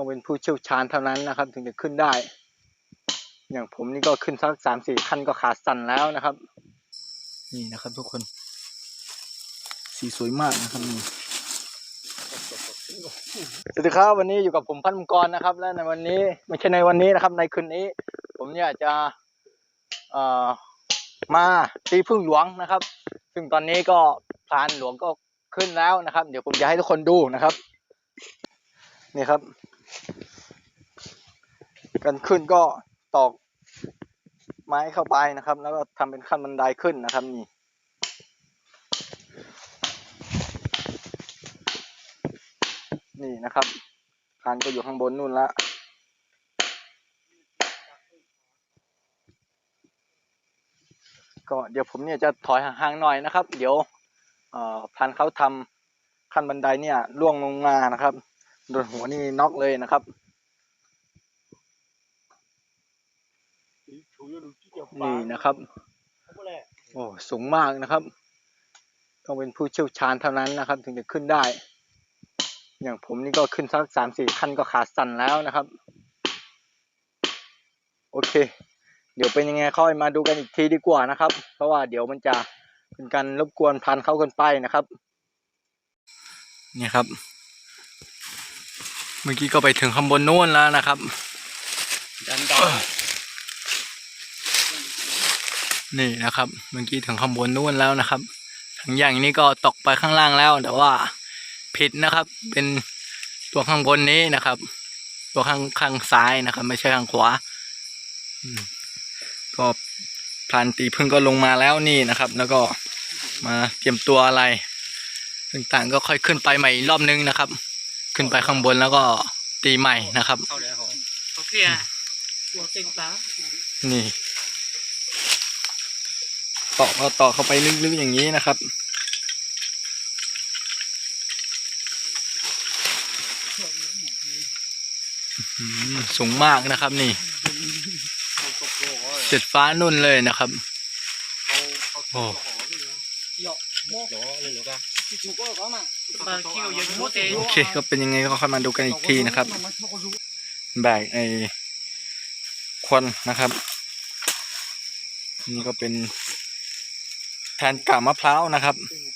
ต้องเป็นผู้เชี่ยวชาญเท่านั้นนะครับ ถึงจะขึ้นได้ อย่างผมนี่ก็ขึ้นสักสามสี่ขั้นก็ขาสั่นแล้วนะครับ นี่นะครับทุกคน สีสวยมากนะครับนี่สวัสดีครับวันนี้อยู่กับผมพันธุ์มังกรนะครับ และในวันนี้ไม่ใช่ในวันนี้นะครับ ในคืนนี้ ผมเนี่ยจะเอ่อมาตีพึ่งหลวงนะครับ ซึ่งตอนนี้ก็พลานหลวงก็ขึ้นแล้วนะครับ เดี๋ยวผมจะให้ทุกคนดูนะครับ นี่ครับ กันขึ้นก็ตอกไม้เข้าไปนะครับ แล้วก็ทำเป็นขั้นบันไดขึ้นนะครับนี่นี่นะครับพานก็อยู่ข้างบนนู่นละก็เดี๋ยวผมเนี่ยจะถอยห่างๆหน่อยนะครับ เดี๋ยวเอ่อพานเขาทำขั้นบันไดเนี่ยล่วงลงมานะครับ โดนหัวนี่น็อกเลยนะครับนี่นะครับ โอ้สูงมากนะครับ ต้องเป็นผู้เชี่ยวชาญเท่านั้นนะครับ ถึงจะขึ้นได้ อย่างผมนี่ก็ขึ้นสักสามสี่ขั้นก็ขาสั่นแล้วนะครับ โอเค เดี๋ยวเป็นยังไงค่อยมาดูกันอีกทีดีกว่านะครับ เพราะว่าเดี๋ยวมันจะเป็นการรบกวนพันเข้ากันไปนะครับ นี่ครับ เมื่อกี้ก็ไปถึงข้างบนนู้นแล้วนะครับดันดานี่นะครับ เมื่อกี้ถึงข้างบนนู้นแล้วนะครับถังอย่างนี้ก็ตกไปข้างล่างแล้ว แต่ว่าผิดนะครับ เป็นตัวข้างบนนี้นะครับ ตัวข้างข้างซ้ายนะครับ ไม่ใช่ข้างขวาอืมก็พลานตีพึ่งก็ลงมาแล้วนี่นะครับ แล้วก็มาเตรียมตัวอะไร ต่างๆ ก็ค่อยขึ้นไปใหม่อีกรอบนึงนะครับ ขึ้นไปข้างบนแล้วก็ตีใหม่นะครับ เข้าแล้วเขาโอเคอะหัวเต็มตานี่ต่อก็ต่อเข้าไปลึกๆอย่างนี้นะครับอืมสูงมากนะครับนี่เขาตกโลกเจ็ดฟ้านุ่นเลยนะครับเขาเขาโอ้ หยอกหยอกเลยหรือเปล่าปลาเขี้ยวเยอะมดเองโอเคก็เป็นยังไงก็ค่อยมาดูกันอีกทีนะครับ แบกไอ้ควันนะครับ นี่ก็เป็นแทนกาบมะพร้าวนะครับ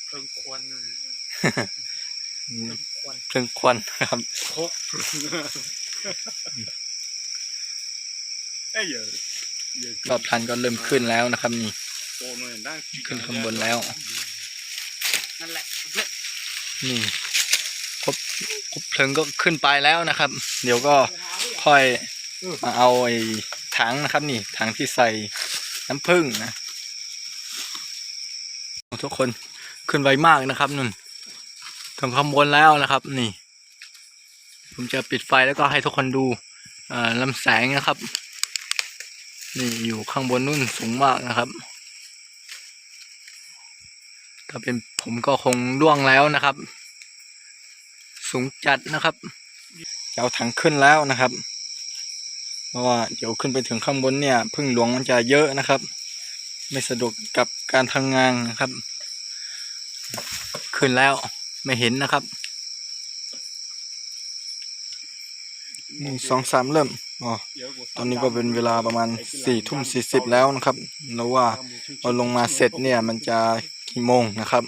เพิ่งควรอืมเพลิงควันนะครับครบเอ้ยเยอะเยอะรอบพลันก็เริ่มขึ้นแล้วนะครับ นี่โตหน่อยได้ขึ้นข้างบนแล้ว นั่นแหละนี่ครบครบเพลิงก็ขึ้นไปแล้วนะครับ เดี๋ยวก็ค่อยมาเอาไอ้ถังนะครับ นี่ถังที่ใส่น้ำผึ้งนะทุกคนขึ้นไวมากนะครับนุ่นถึงข้างบนแล้วนะครับ นี่ ผมจะปิดไฟแล้วก็ให้ทุกคนดูลำแสงนะครับ นี่อยู่ข้างบนนุ่นสูงมากนะครับ ถ้าเป็นผมก็คงล่วงแล้วนะครับ สูงจัดนะครับเอาถังขึ้นแล้วนะครับ เพราะว่าเดี๋ยวขึ้นไปถึงข้างบนเนี่ยพึ่งหลวงมันจะเยอะนะครับ ไม่สะดวกกับการทำงานนะครับ ขึ้นแล้วไม่เห็นนะครับหนึ่งสองสามเริ่มอ๋อตอนนี้ก็เป็นเวลาประมาณสี่ทุ่มสี่สิบแล้วนะครับแล้วว่าพอลงมาเสร็จเนี่ยมันจะ กี่โมงนะครับ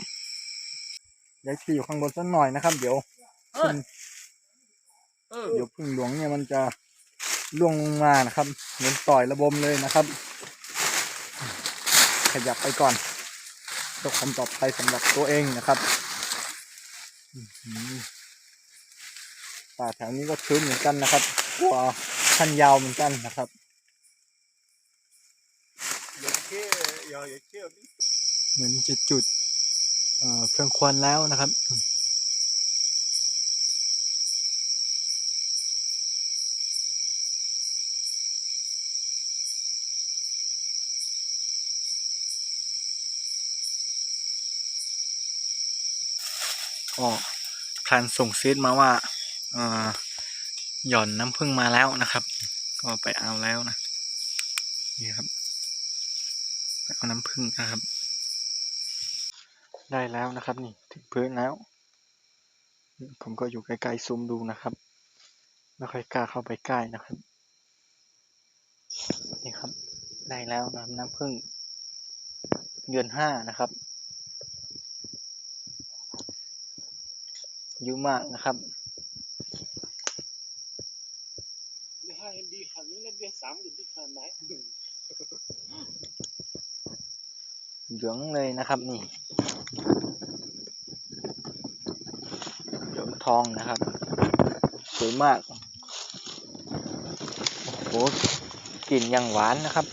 ย้ายที่อยู่ข้างบนสักหน่อยนะครับ เดี๋ยวเออพึ่งเออเดี๋ยวพึ่งหลวงเนี่ยมันจะล่วงลงมานะครับเหมือนต่อยระบมเลยนะครับ ขยับไปก่อนเพื่อความปลอดภัยสำหรับตัวเองนะครับอื้อหือป่าแถวนี้ก็ชื้นเหมือนกันนะครับกลัวคันยาวเหมือนกันนะครับเยอะ เหมือนจะจุดเอ่อเพลิงควันแล้วนะครับ ก็พลันส่งซีดมาว่าเอ่อหย่อนน้ำผึ้งมาแล้วนะครับ ก็ไปเอาแล้วนะนี่ครับ ไปเอาน้ำผึ้งนะครับ ได้แล้วนะครับนี่ถึงพื้นแล้ว ผมก็อยู่ไกลๆซูมดูนะครับ ไม่ค่อยกล้าเข้าไปใกล้นะครับ นี่ครับ ได้แล้วนะครับน้ำผึ้งเดือนห้านะครับเยอะมากนะครับไม่ให้ดีขนาดนี้แล้วเดือนสามจะดีขนาดไหนเหลืองเลยนะครับนี่ เหลืองทองนะครับ สวยมาก โอ้โหกลิ่นยังหวานนะครับ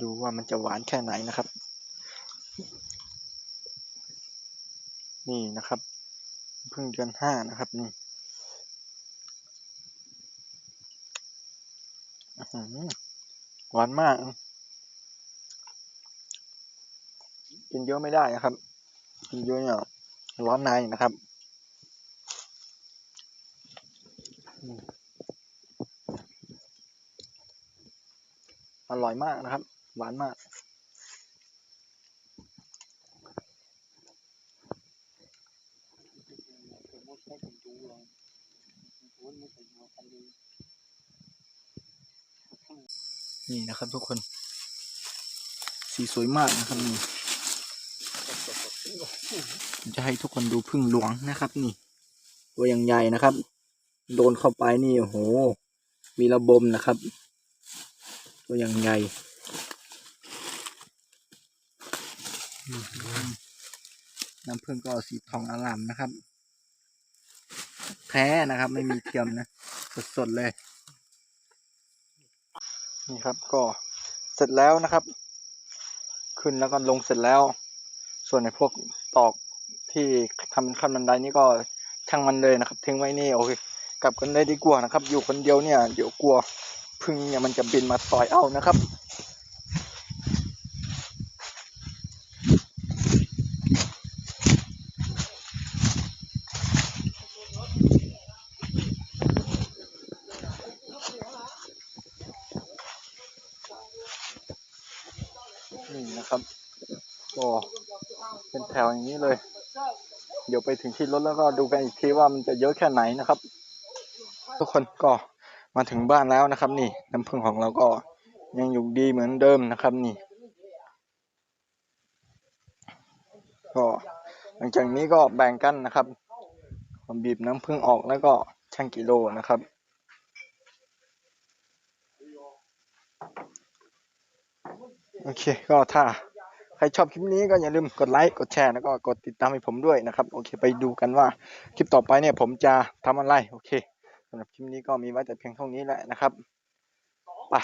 ดูว่ามันจะหวานแค่ไหนนะครับ นี่นะครับเพิ่งเดือนห้านะครับนี่อื หวานมาก กินเยอะไม่ได้นะครับ กินเยอะเนี่ยร้อนในนะครับอร่อยมากนะครับ หวานมาก นี่นะครับทุกคน สีสวยมากนะครับนี่จะให้ทุกคนดูพึ่งหลวงนะครับ นี่ ตัวอย่างใหญ่นะครับ โดนเข้าไปนี่โอ้โห มีระบมนะครับ ตัวอย่างใหญ่น้ำพึ่งก็สีทองอลามนะครับ แท้นะครับ ไม่มีเทียมนะ สดๆเลย นี่ครับก็เสร็จแล้วนะครับ ขึ้นแล้วก็ลงเสร็จแล้ว ส่วนในพวกตอกที่ทำเป็นขั้นบันไดนี่ก็ช่างมันเลยนะครับ ทิ้งไว้นี่โอเคกลับกันได้ดีกว่านะครับ อยู่คนเดียวเนี่ยเดี๋ยวกลัวพึ่งเนี่ยมันจะบินมาต่อยเอานะครับ นี่นะครับก็เป็นแถวอย่างนี้เลย เดี๋ยวไปถึงที่รถแล้วก็ดูกันอีกทีว่ามันจะเยอะแค่ไหนนะครับ ทุกคนก็มาถึงบ้านแล้วนะครับ นี่น้ำผึ้งของเราก็ยังอยู่ดีเหมือนเดิมนะครับนี่ ก็หลังจากนี้ก็แบ่งกันนะครับบีบน้ำผึ้งออกแล้วก็ชั่งกิโลนะครับ โอเค ก็ถ้าใครชอบคลิปนี้ก็อย่าลืมกดไลค์ กดแชร์ แล้วก็กดติดตามให้ผมด้วยนะครับ โอเค ไปดูกันว่าคลิปต่อไปเนี่ยผมจะทำอะไร โอเคสำหรับคลิปนี้ก็มีไว้แต่เพียงเท่านี้แหละนะครับ ไป